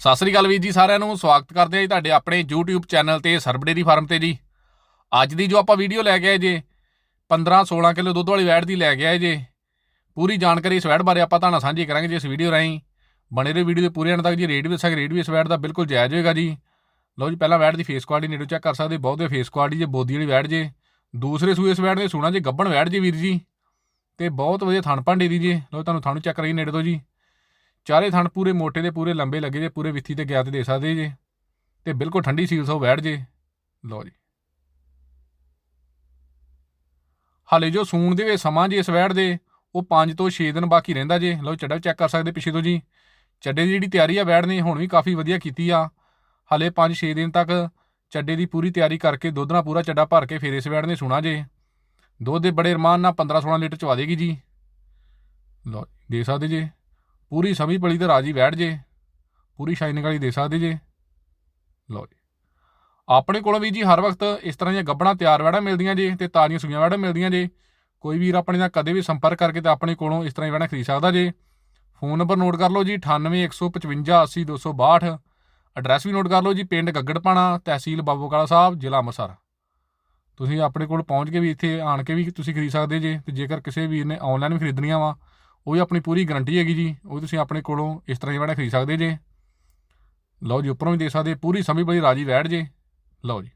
ਸਤਿ ਸ੍ਰੀ ਅਕਾਲ ਵੀਰ ਜੀ ਸਾਰਿਆਂ ਨੂੰ, ਸਵਾਗਤ ਕਰਦੇ ਹਾਂ ਜੀ ਤੁਹਾਡੇ ਆਪਣੇ YouTube ਚੈਨਲ ਤੇ ਸਰਬ ਡੇਅਰੀ ਫਾਰਮ ਤੇ ਜੀ। ਅੱਜ ਦੀ ਜੋ ਆਪਾਂ ਵੀਡੀਓ ਲੈ ਕੇ ਆਏ ਜੇ 15 16 ਕਿਲੋ ਦੁੱਧ ਵਾਲੀ ਵੈੜ ਦੀ ਲੈ ਕੇ ਆਏ ਜੇ, ਪੂਰੀ ਜਾਣਕਾਰੀ ਇਸ ਵੈੜ ਬਾਰੇ ਆਪਾਂ ਤੁਹਾਨੂੰ ਸਾਂਝੀ ਕਰਾਂਗੇ ਜੀ ਇਸ ਵੀਡੀਓ ਰਾਹੀਂ। ਬਣੇ ਰਹੋ ਵੀਡੀਓ ਦੇ ਪੂਰੇ ਅੰਤ ਤੱਕ ਜੀ, ਰੇਟ ਵੀ ਦੱਸਾਂਗੇ, ਰੇਟ ਵੀ ਇਸ ਵੈੜ ਦਾ ਬਿਲਕੁਲ ਜਾਇਜ਼ ਹੋਏਗਾ ਜੀ। ਲਓ ਜੀ, ਪਹਿਲਾਂ ਵੈੜ ਦੀ ਫੇਸ ਕੁਆਲਿਟੀ ਨੇੜੋਂ ਚੈੱਕ ਕਰ ਸਕਦੇ, ਬਹੁਤ ਦੇ ਫੇਸ ਕੁਆਲਿਟੀ ਜੇ, ਬੋਦੀ ਵਾਲੀ ਵੈੜ ਜੇ। ਦੂਸਰੇ ਸੂਏ ਇਸ ਵੈੜ ਦੇ ਸੁਣਾ ਜੇ, ਗੱਬਣ ਵੈੜ ਜੀ ਵੀਰ ਜੀ। ਤੇ ਬਹੁਤ ਵਧੀਆ ਥਣ ਭਾਂਡੇ ਦੀ ਜੀ। ਲਓ ਤੁਹਾਨੂੰ ਥਣ ਚੈੱਕ ਕਰਾਈ ਨੇੜੇ ਤੋਂ ਜੀ। ਚਾਰੇ ਥਣ ਪੂਰੇ ਮੋਟੇ ਦੇ, ਪੂਰੇ ਲੰਬੇ ਲੱਗੇ ਜੇ, ਪੂਰੇ ਵਿੱਥੀ ਤੇ ਗਿਆ ਤੇ ਦੇ ਸਕਦੇ ਜੇ। ਤੇ ਬਿਲਕੁਲ ਠੰਡੀ ਸੀਲ ਸੋ ਬੈਠ ਜੇ। ਲਓ ਜੀ। ਹਾਲੇ ਜੋ ਸੂਣ ਦੇ ਵਿੱਚ ਸਮਾਂ ਜੇ ਇਸ ਵੈੜ ਦੇ, ਉਹ 5 ਤੋਂ 6 ਦਿਨ ਬਾਕੀ ਰਹਿੰਦਾ ਜੇ। ਲਓ ਚੱਡਾ ਚੈੱਕ ਕਰ ਸਕਦੇ ਪਿੱਛੇ ਤੋਂ ਜੀ। ਚੱਡੇ ਦੀ ਜਿਹੜੀ ਤਿਆਰੀ ਆ ਵੈੜ ਨੇ, ਹੁਣ ਵੀ ਕਾਫੀ ਵਧੀਆ ਕੀਤੀ ਆ। ਹਾਲੇ 5-6 ਦਿਨ ਤੱਕ ਚੱਡੇ ਦੀ ਪੂਰੀ ਤਿਆਰੀ ਕਰਕੇ ਦੁੱਧ ਨਾਲ ਪੂਰਾ ਚੱਡਾ ਭਰ ਕੇ ਫੇਰ ਇਸ ਵੈੜ ਨੇ ਸੁਣਾ ਜੇ। ਦੁੱਧ ਦੇ ਬੜੇ ਰਮਾਨ ਨਾਲ 15-16 ਲੀਟਰ ਚਵਾ ਦੇਗੀ ਜੀ। ਲਓ ਦੇ ਸਕਦੇ ਜੇ। ਪੂਰੀ ਸਮੀ ਪਲੀ ਤੇ ਰਾਜੀ ਬੈਠ ਜੇ, ਪੂਰੀ ਸ਼ਾਈਨਿੰਗ ਵਾਲੀ ਦੇ ਸਕਦੇ ਜੇ। ਲਓ ਜੀ। ਆਪਣੇ ਕੋਲੋਂ ਵੀ ਜੀ ਹਰ ਵਕਤ ਇਸ ਤਰ੍ਹਾਂ ਦੀਆਂ ਗੱਬਣਾ ਤਿਆਰ ਵੈੜਾਂ ਮਿਲਦੀਆਂ ਜੇ ਤੇ ਤਾਜ਼ੀਆਂ ਸੁਈਆਂ ਵੈੜਾਂ ਮਿਲਦੀਆਂ ਜੇ, ਕੋਈ ਵੀਰ ਆਪਣੇ ਨਾਲ ਕਦੇ ਵੀ ਸੰਪਰਕ ਕਰਕੇ ਤੇ ਆਪਣੇ ਕੋਲੋਂ ਇਸ ਤਰ੍ਹਾਂ ਹੀ ਵੈੜਾਂ ਖਰੀਦ ਸਕਦਾ ਜੇ। ਫੋਨ ਨੰਬਰ ਨੋਟ ਕਰ ਲਓ ਜੀ 9815580262 ਐਡਰੈਸ ਵੀ ਨੋਟ ਕਰ ਲਓ ਜੀ, ਪਿੰਡ ਗੱਗੜਪਾਣਾ, ਤਹਿਸੀਲ ਬਾਬੂਕਾਲਾ ਸਾਹਿਬ, ਜ਼ਿਲ੍ਹਾ ਅੰਮ੍ਰਿਤਸਰ। ਤੁਸੀਂ ਆਪਣੇ ਕੋਲ ਪਹੁੰਚ ਕੇ ਵੀ ਇੱਥੇ ਆਣ ਕੇ ਵੀ ਤੁਸੀਂ ਖਰੀਦ ਸਕਦੇ ਜੇ ਤੇ ਜੇਕਰ ਕਿਸੇ ਵੀਰ ਨੇ ਆਨਲਾਈਨ ਵੀ ਖਰੀਦਣੀਆਂ ਵਾ ਉਹ ਵੀ ਆਪਣੀ ਪੂਰੀ ਗਾਰੰਟੀ ਹੈਗੀ ਜੀ, ਉਹ ਤੁਸੀਂ ਆਪਣੇ ਕੋਲੋਂ ਇਸ ਤਰ੍ਹਾਂ ਦੀ ਵੈੜਾਂ ਖਰੀਦ ਸਕਦੇ ਜੇ। ਲਓ ਜੀ, ਉੱਪਰੋਂ ਵੀ ਦੇ ਸਕਦੇ, ਪੂਰੀ ਸਮੀ ਬੜੀ ਰਾਜੀ ਵੈੜ ਜੇ। ਲਓ ਜੀ।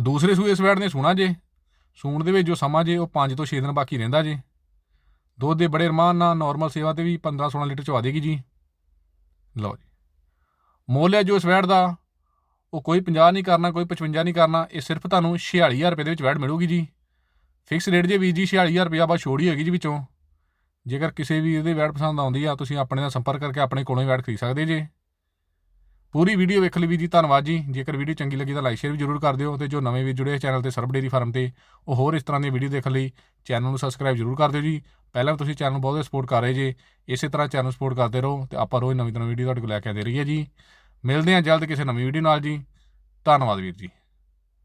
ਦੂਸਰੇ ਸੂਏ ਇਸ ਵੈੜ ਨੇ ਸੁਣਾ ਜੇ। ਸੂਣ ਦੇ ਵਿੱਚ ਜੋ ਸਮਾਂ ਜੇ, ਉਹ 5 ਤੋਂ 6 ਦਿਨ ਬਾਕੀ ਰਹਿੰਦਾ ਜੇ। ਦੁੱਧ ਦੇ ਬੜੇ ਰਮਾਨ ਨਾਲ ਨਾਰਮਲ ਸੇਵਾ ਤੇ ਵੀ 15 16 ਲੀਟਰ ਚਵਾ ਦੇਗੀ ਜੀ। ਲਓ ਜੀ। ਮੁੱਲ ਹੈ ਜੋ ਇਸ ਵੈੜ ਦਾ, ਉਹ ਕੋਈ 50 ਨਹੀਂ ਕਰਨਾ, ਕੋਈ 55 ਨਹੀਂ ਕਰਨਾ, ਇਹ ਸਿਰਫ ਤੁਹਾਨੂੰ 46000 ਰੁਪਏ ਦੇ ਵਿੱਚ ਵੈੜ ਮਿਲੂਗੀ ਜੀ। ਫਿਕਸ ਰੇਟ ਜੇ ਵੀਰ ਜੀ 46000 ਰੁਪਏ ਬਾ ਛੋੜੀ ਹੈਗੀ ਜੀ ਵਿੱਚੋਂ, ਜੇਕਰ ਕਿਸੇ ਵੀ ਇਹਦੇ ਵੈਟ ਪਸੰਦ ਆਉਂਦੀ ਆ, ਤੁਸੀਂ ਆਪਣੇ ਨਾਲ ਸੰਪਰਕ ਕਰਕੇ ਆਪਣੇ ਕੋਲੋਂ ਹੀ ਵੈਟ ਖਰੀਦ ਸਕਦੇ ਜੇ। ਪੂਰੀ ਵੀਡੀਓ ਵੇਖ ਲਈ ਵੀ ਜੀ, ਧੰਨਵਾਦ ਜੀ। ਜੇਕਰ ਵੀਡੀਓ ਚੰਗੀ ਲੱਗੀ ਤਾਂ ਲਾਈਕ ਸ਼ੇਅਰ ਵੀ ਜ਼ਰੂਰ ਕਰ ਦਿਓ ਤੇ ਜੋ ਨਵੇਂ ਵੀ ਜੁੜੇ ਚੈਨਲ ਤੇ ਸਰਬ ਡੇਰੀ ਫਾਰਮ ਤੇ, ਉਹ ਹੋਰ ਇਸ ਤਰ੍ਹਾਂ ਦੀ ਵੀਡੀਓ ਦੇਖਣ ਲਈ, ਚੈਨਲ ਨੂੰ ਸਬਸਕ੍ਰਾਈਬ ਜ਼ਰੂਰ ਕਰ ਦਿਓ ਜੀ। ਪਹਿਲਾਂ ਵੀ ਤੁਸੀਂ ਚੈਨਲ ਨੂੰ ਬਹੁਤ ਸਪੋਰਟ ਕਰ ਰਹੇ ਜੇ, ਇਸੇ ਤਰ੍ਹਾਂ ਚੈਨਲ ਨੂੰ ਸਪੋਰਟ ਕਰਦੇ ਰਹੋ ਤੇ ਆਪਾਂ ਰੋਜ਼ ਨਵੀਂ ਨਵੀਂ ਵੀਡੀਓ ਤੁਹਾਡੇ ਕੋਲ ਲੈ ਕੇ ਆਉਂਦੇ ਰਹੀਏ ਜੀ। ਮਿਲਦੇ ਹਾਂ ਜਲਦ ਕਿਸੇ ਨਵੀਂ ਵੀਡੀਓ ਨਾਲ ਜੀ। ਧੰਨਵਾਦ ਵੀਰ ਜੀ।